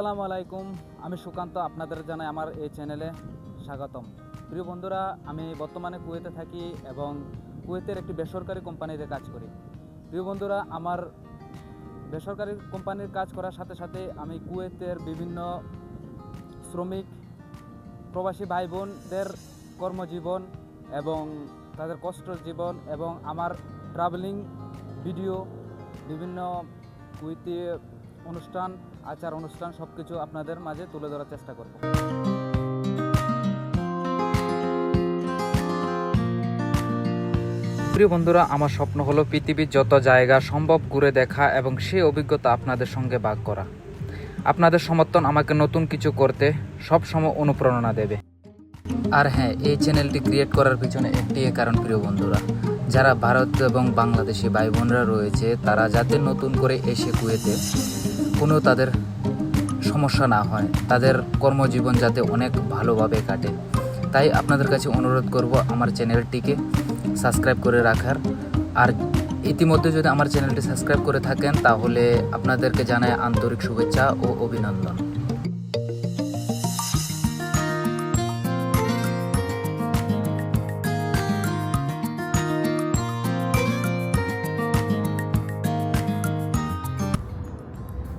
আসসালামু আলাইকুম। আমি সুকান্ত, আপনাদের জানাই আমার এই চ্যানেলে স্বাগতম। প্রিয় বন্ধুরা, আমি বর্তমানে কুয়েতে থাকি এবং কুয়েতের একটি বেসরকারি কোম্পানিতে কাজ করি। প্রিয় বন্ধুরা, আমার বেসরকারি কোম্পানির কাজ করার সাথে সাথে আমি কুয়েতের বিভিন্ন শ্রমিক, প্রবাসী ভাই বোনদের কর্মজীবন এবং তাদের কষ্ট জীবন এবং আমার ট্রাভেলিং ভিডিও বিভিন্ন কুইতি অনুষ্ঠান, আচার অনুষ্ঠান সব কিছু আপনাদের মাঝে তুলে ধরার চেষ্টা করব। প্রিয় বন্ধুরা, আমার স্বপ্ন হলো পৃথিবীর যত জায়গা সম্ভব ঘুরে দেখা এবং সেই অভিজ্ঞতা আপনাদের সঙ্গে ভাগ করা। আপনাদের সমর্থন আমাকে নতুন কিছু করতে সব সময় অনুপ্রেরণা দেবে। আর হ্যাঁ এই চ্যানেলটি ক্রিয়েট করার পিছনে একটি কারণ প্রিয় বন্ধুরা। যারা ভারত এবং বাংলাদেশি ভাই বোনরা রয়েছে, তারা যাতে নতুন করে এসে কুয়েতে কোনো তাদের সমস্যা না হয়, তাদের কর্মজীবন যাতে অনেক ভালোভাবে কাটে। তাই আপনাদের কাছে অনুরোধ করব আমার চ্যানেলটিকে সাবস্ক্রাইব করে রাখার। আর ইতিমধ্যে যদি আমার চ্যানেলটি সাবস্ক্রাইব করে থাকেন, তাহলে আপনাদেরকে জানায় আন্তরিক শুভেচ্ছা ও অভিনন্দন।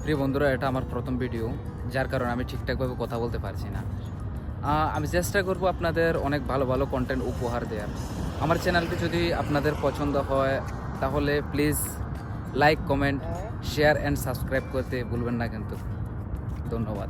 প্রিয় বন্ধুরা, এটা আমার প্রথম ভিডিও যার কারণে আমি ঠিকঠাকভাবে কথা বলতে পারছি না। আমি চেষ্টা করব আপনাদের অনেক ভালো ভালো কন্টেন্ট উপহার দেওয়ার। আমার চ্যানেলটি যদি আপনাদের পছন্দ হয়, তাহলে please like comment share and subscribe করতে ভুলবেন না কিন্তু। ধন্যবাদ।